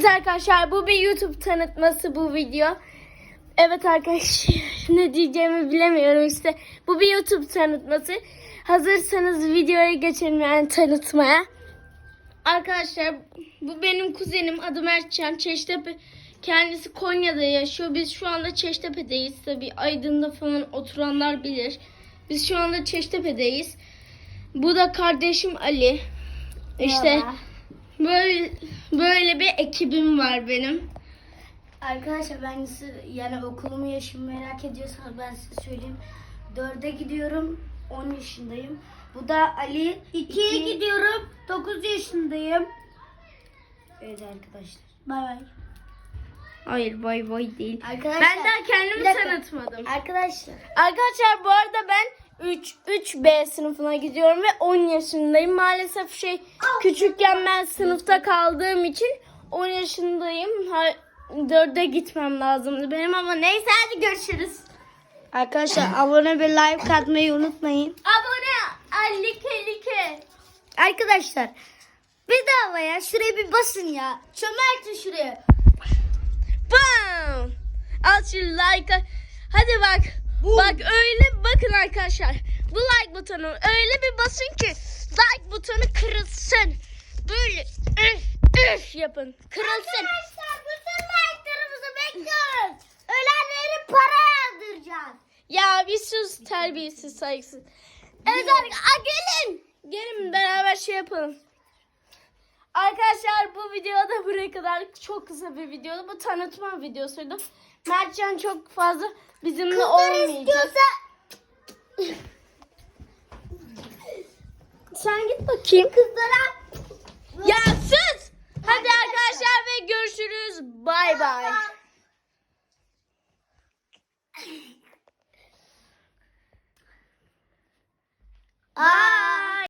Evet arkadaşlar bu bir YouTube tanıtması bu video. Evet arkadaşlar ne diyeceğimi bilemiyorum işte. Bu bir YouTube tanıtması. Hazırsanız videoya geçelim yani tanıtmaya. Arkadaşlar bu benim kuzenim adı Mertcan Çeştepe. Kendisi Konya'da yaşıyor. Biz şu anda Çeştepe'deyiz. Tabi Aydın'da falan oturanlar bilir. Biz şu anda Çeştepe'deyiz. Bu da kardeşim Ali. İşte Merhaba. Böyle böyle bir ekibim var benim. Arkadaşlar ben size yani okulumu yaşımı merak ediyorsanız ben size söyleyeyim. Dörde gidiyorum. 10 yaşındayım. Bu da Ali. 2'ye gidiyorum. 9 yaşındayım. Evet arkadaşlar. Bay bay. Hayır bay bay değil. Arkadaşlar. Ben daha kendimi tanıtmadım. Arkadaşlar. Arkadaşlar bu arada ben 3 3B sınıfına gidiyorum ve 10 yaşındayım. Maalesef şey küçükken ben sınıfta kaldığım için 10 yaşındayım. Ha, 4'e gitmem lazımdı benim ama neyse hadi görüşürüz. Arkadaşlar abone ve like atmayı unutmayın. Abone like like. Arkadaşlar bedavaya şuraya bir basın ya. Çömeltin şuraya. Bam! Al şu like. Hadi bak. Bak öyle arkadaşlar. Bu like butonu öyle bir basın ki like butonu kırılsın. Böyle üf üf yapın. Kırılsın. Arkadaşlar bütün like'larımızı bekliyoruz. Ölenleri para yazdıracağız. Ya bir sus terbiyesiz saygısız. Evet arkadaşlar gelin. Gelin beraber şey yapalım. Arkadaşlar bu videoda buraya kadar çok kısa bir videodu. Bu tanıtma videosuydu. Mertcan çok fazla bizimle Kızlar olmayacak. istiyorsa Sen git bakayım. kızlara Ya sus. Hadi arkadaşlar ve görüşürüz. Bay bay.